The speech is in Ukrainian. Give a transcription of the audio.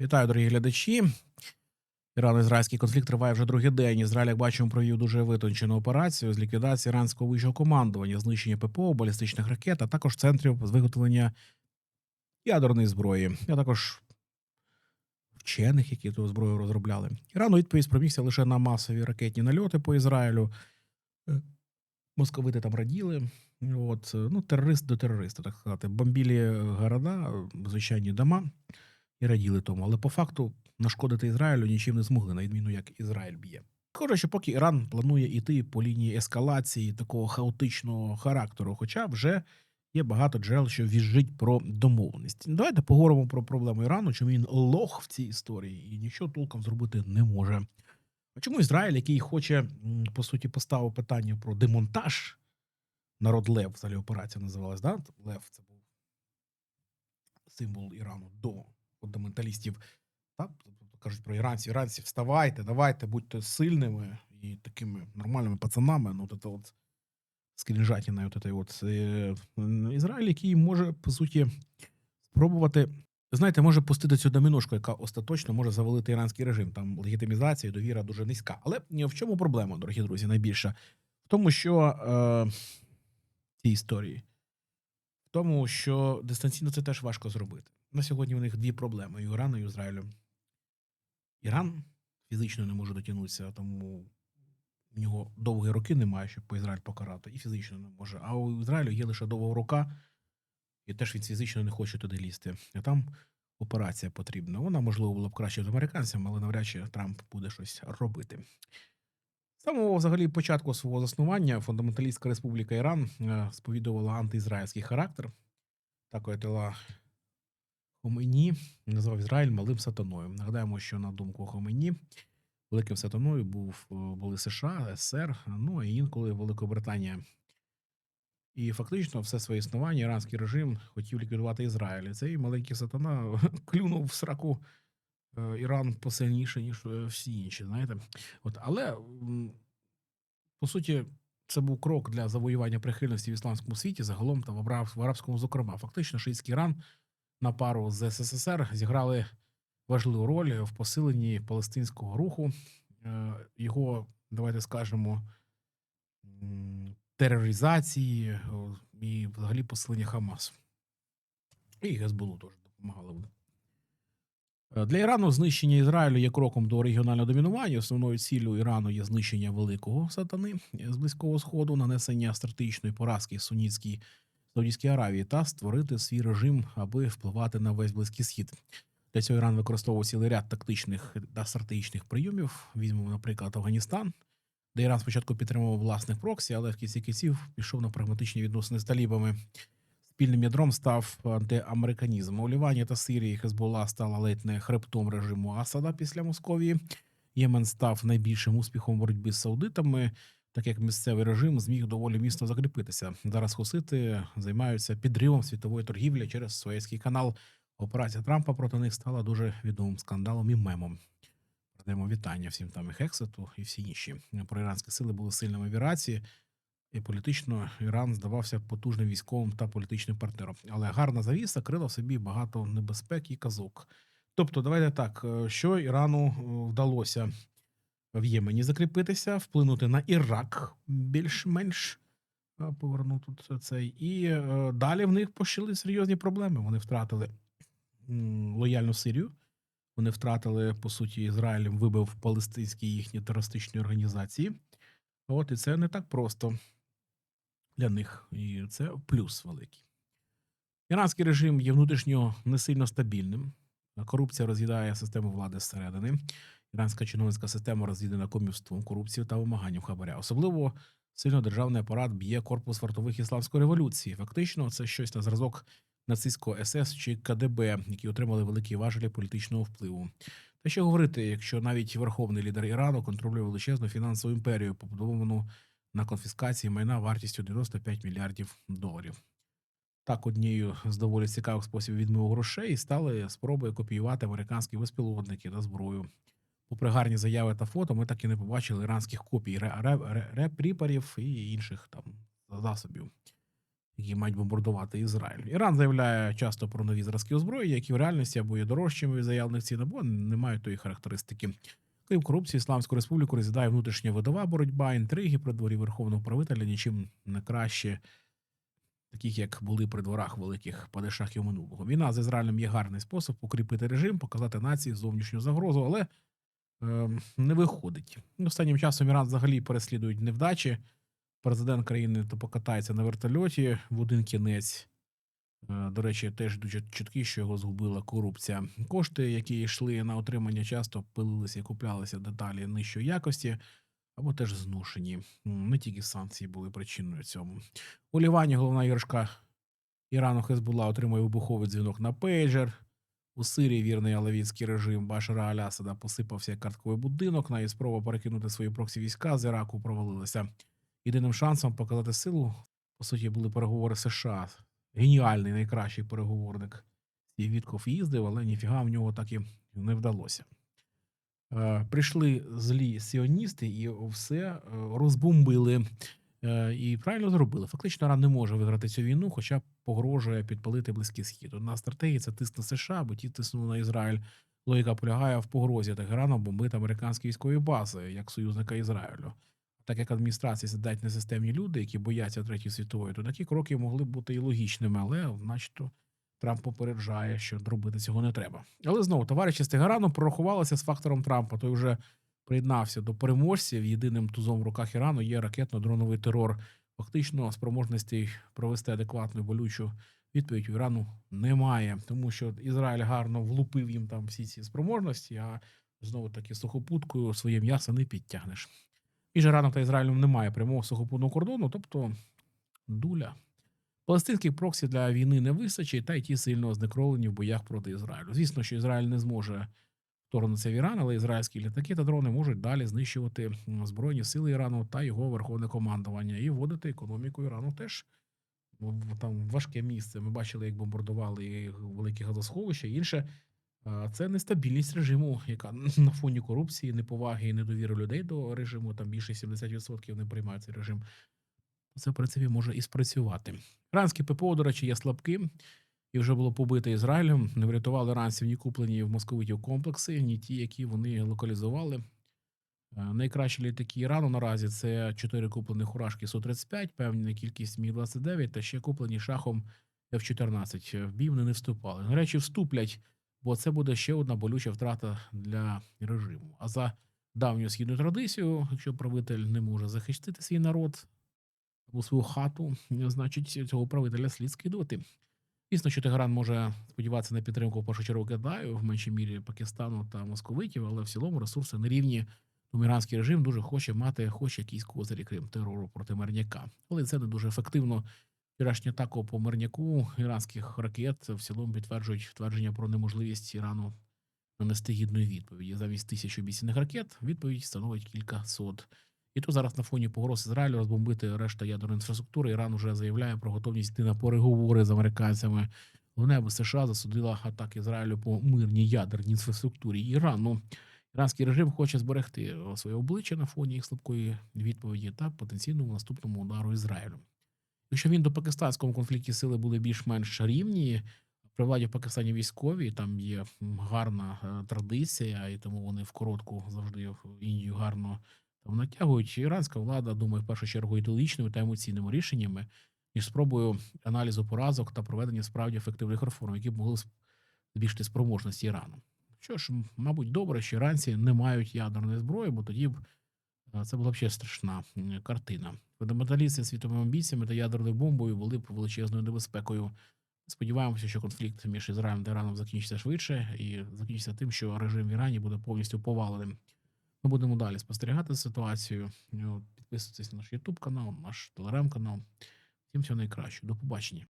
Вітаю, дорогі глядачі. Ірано-ізраїльський конфлікт триває вже другий день. Ізраїль, як бачимо, провів дуже витончену операцію з ліквідації іранського вищого командування, знищення ППО, балістичних ракет, а також центрів з виготовлення ядерної зброї, а також вчених, які ту зброю розробляли. Іран у відповідь спромігся лише на масові ракетні нальоти по Ізраїлю. Е, Московити там раділи. От, е, ну, терорист до терориста, так сказати. Бомбілі города, е, звичайні дома і раділи тому. Але по факту нашкодити Ізраїлю нічим не змогли, на відміну як Ізраїль б'є. Схоже, поки Іран планує йти по лінії ескалації такого хаотичного характеру, хоча вже є багато джерел, що віжить про домовленість. Давайте поговоримо про проблему Ірану, чому він лох в цій історії і нічого толком зробити не може. А чому Ізраїль, який хоче, по суті, поставив питання про демонтаж, народ Лев, взагалі операція називалась, да? Лев це був символ Ірану до фундаменталістів. Так? Тобто кажуть про іранців, іранці, вставайте, давайте, будьте сильними і такими нормальними пацанами. Ну, от це от скрінжатіна, от це от е, Ізраїль, який може, по суті, спробувати. Знаєте, може пустити цю доміношку, яка остаточно може завалити іранський режим. Там легітимізація, і довіра дуже низька. Але в чому проблема, дорогі друзі, найбільша? В тому, що е, в цій історії, в тому, що дистанційно це теж важко зробити. На сьогодні у них дві проблеми: Ірану, і Ізраїлю. Іран фізично не може дотягнутися, тому в нього довгі роки немає, щоб по Ізраїль покарати, і фізично не може. А у Ізраїлю є лише довга рука, і теж він фізично не хоче туди лізти. А там операція потрібна. Вона, можливо, була б краще з американцями, але навряд чи Трамп буде щось робити. З самого взагалі початку свого заснування фундаменталістська республіка Іран е, сповідувала антиізраїльський характер. Так Айтела Хомейні назвав Ізраїль малим сатаною. Нагадаємо, що на думку Хомейні, великим сатаною був е, були США, СССР, ну і інколи Великобританія. І фактично все своє існування іранський режим хотів ліквідувати Ізраїль. Цей маленький сатана клюнув в сраку е, Іран посильніше, ніж е, всі інші. Знаєте, от але по суті. Це був крок для завоювання прихильності в ісламському світі, загалом та в арабському, зокрема. Фактично, шиїтський Іран на пару з СССР зіграли важливу роль в посиленні палестинського руху, е, його, давайте скажемо, тероризації і взагалі посилення Хамасу. І Гезболу теж допомагали. Е, Для Ірану знищення Ізраїлю є кроком до регіонального домінування. Основною ціллю Ірану є знищення великого сатани з близького сходу, нанесення стратегічної поразки сунітській Саудівській Аравії та створити свій режим, аби впливати на весь близький схід. Для цього Іран використовував цілий ряд тактичних та стратегічних прийомів. Візьмемо, наприклад, Афганістан, де Іран спочатку підтримував власних проксі, але в кінці кінців пішов на прагматичні відносини з талібами. Спільним ядром став антиамериканізм. У Лівані та Сирії Хезболла стала ледь не хребтом режиму Асада після Московії. Ємен став найбільшим успіхом боротьби з саудитами, так як місцевий режим зміг доволі міцно закріпитися. Зараз хусити займаються підривом світової торгівлі через Суецький канал. Операція Трампа проти них стала дуже відомим скандалом і мемом. Передаємо вітання всім там і Хексету, і всі інші. Про іранські сили були сильними в Ірації, і політично Іран здавався потужним військовим та політичним партнером. Але гарна завіса крила в собі багато небезпек і казок. Тобто, давайте так, е, що Ірану е, вдалося в Ємені закріпитися, вплинути на Ірак більш-менш поверну тут цей. І е, далі в них почали серйозні проблеми. Вони втратили лояльну Сирію. Вони втратили, по суті, Ізраїль вибив палестинські їхні терористичні організації. От і це не так просто для них. І це плюс великий. Іранський режим є внутрішньо не сильно стабільним. Корупція роз'їдає систему влади зсередини. Іранська чиновницька система роз'їдена комівством, корупцією та вимаганням хабаря. Особливо сильно державний апарат б'є корпус вартових ісламської революції. Фактично, це щось на зразок нацистського СС чи КДБ, які отримали великі важелі політичного впливу. Та що говорити, якщо навіть верховний лідер Ірану контролює величезну фінансову імперію, побудовану на конфіскації майна вартістю 95 мільярдів доларів. Так, однією з доволі цікавих способів відмиву грошей стали спроби копіювати американські безпілотники та зброю. Попри гарні заяви та фото, ми так і не побачили іранських копій ре- ре- ре- репріпарів і інших там засобів. які мають бомбардувати Ізраїль. Іран заявляє часто про нові зразки озброєння, які в реальності або є дорожчими від заявлених цін, або не мають тої характеристики. Крім корупції, Ісламську республіку розглядає внутрішня видова боротьба, інтриги при дворі верховного правителя нічим не краще, таких як були при дворах великих падишахів минулого. Війна з Ізраїлем є гарний спосіб укріпити режим, показати нації зовнішню загрозу, але не виходить. Останнім часом Іран взагалі переслідують невдачі. Президент країни то покатається на вертольоті в один кінець. Е, До речі, теж дуже чутки, що його згубила корупція. Кошти, які йшли на отримання, часто пилилися і куплялися деталі нижчої якості, або теж зношені. Не тільки санкції були причиною цьому. У Лівані головна іграшка Ірану Хезбула отримує вибуховий дзвінок на пейджер. У Сирії вірний алавітський режим Башара Алясада посипався як картковий будинок. Навіть спроба перекинути свої проксі війська з Іраку провалилася. Єдиним шансом показати силу, по суті, були переговори США. Геніальний, найкращий переговорник. Стів Вітков їздив, але ніфіга в нього так і не вдалося. Е, прийшли злі сіоністи і все е, розбомбили. Е, і правильно зробили. Фактично, Іран не може виграти цю війну, хоча погрожує підпалити близький схід. Одна з стратегій це тиск на США, бо ті тиснули на Ізраїль. Логіка полягає в погрозі Тегерану бомбити американські військові бази як союзника Ізраїлю. Так як адміністрації сидять несистемні люди, які бояться третьої світової, то такі кроки могли бути і логічними, але, начебто, Трамп попереджає, що робити цього не треба. Але знову товариші з Тегерану прорахувалися з фактором Трампа. Той вже приєднався до переможців. Єдиним тузом в руках Ірану є ракетно-дроновий терор. Фактично, спроможності провести адекватну болючу відповідь у Ірану немає, тому що Ізраїль гарно влупив їм там всі ці спроможності, а знову таки сухопуткою своє м'ясо не підтягнеш. Між Іраном та Ізраїлем немає прямого сухопутного кордону, тобто дуля. Палестинських проксі для війни не вистачить, та й ті сильно знекровлені в боях проти Ізраїлю. Звісно, що Ізраїль не зможе вторгнутися в Іран, але ізраїльські літаки та дрони можуть далі знищувати збройні сили Ірану та його верховне командування і вводити економіку Ірану теж там важке місце. Ми бачили, як бомбардували великі газосховища інше. Це нестабільність режиму, яка на фоні корупції, неповаги і недовіри людей до режиму. Там більше 70% не приймають цей режим. Це в принципі може і спрацювати. Іранське ППО, до речі, є слабким і вже було побите Ізраїлем. Не врятували іранців ні куплені в московитів комплекси, ні ті, які вони локалізували. Е, Найкращі літаки Ірану наразі це 4 куплені хурашки Су-35, певна кількість Мі-29 та ще куплені шахом F-14. В бій вони не вступали. До речі, вступлять, бо це буде ще одна болюча втрата для режиму. А за давню східну традицію, якщо правитель не може захистити свій народ або свою хату, значить цього правителя слід скидувати. Звісно, що Тегеран може сподіватися на підтримку в першу чергу Китаю, в меншій мірі Пакистану та московитів, але в цілому ресурси не рівні. Тому іранський режим дуже хоче мати хоч якісь козирі, крім терору проти мирняка. Але це не дуже ефективно. Вчорашня атака по мирняку іранських ракет в цілому підтверджують твердження про неможливість Ірану нанести гідної відповіді. Замість тисяч обіцяних ракет відповідь становить кілька сот. І тут зараз на фоні погроз Ізраїлю розбомбити решта ядерної інфраструктури. Іран уже заявляє про готовність йти на переговори з американцями. Головне, аби США засудила атаки Ізраїлю по мирній ядерній інфраструктурі Ірану. Іранський режим хоче зберегти своє обличчя на фоні їх слабкої відповіді та потенційному наступному удару Ізраїлю. Якщо він до пакистанському конфлікті сили були більш-менш рівні, при владі в Пакистані військові, там є гарна е, традиція, і тому вони в коротку завжди в Індію гарно там натягують. Іранська влада думає в першу чергу ідеологічними та емоційними рішеннями, ніж спробою аналізу поразок та проведення справді ефективних реформ, які б могли збільшити спроможності Ірану. Що ж, мабуть, добре, що іранці не мають ядерної зброї, бо тоді б е, це була б ще страшна картина. Фундаменталісти світовими амбіціями та ядерною бомбою були б величезною небезпекою. Сподіваємося, що конфлікт між Ізраїлем та Іраном закінчиться швидше і закінчиться тим, що режим в Ірані буде повністю поваленим. Ми будемо далі спостерігати ситуацію. Ну, Підписуйтесь на наш YouTube канал, наш телеграм канал. Всім всього найкращого. До побачення.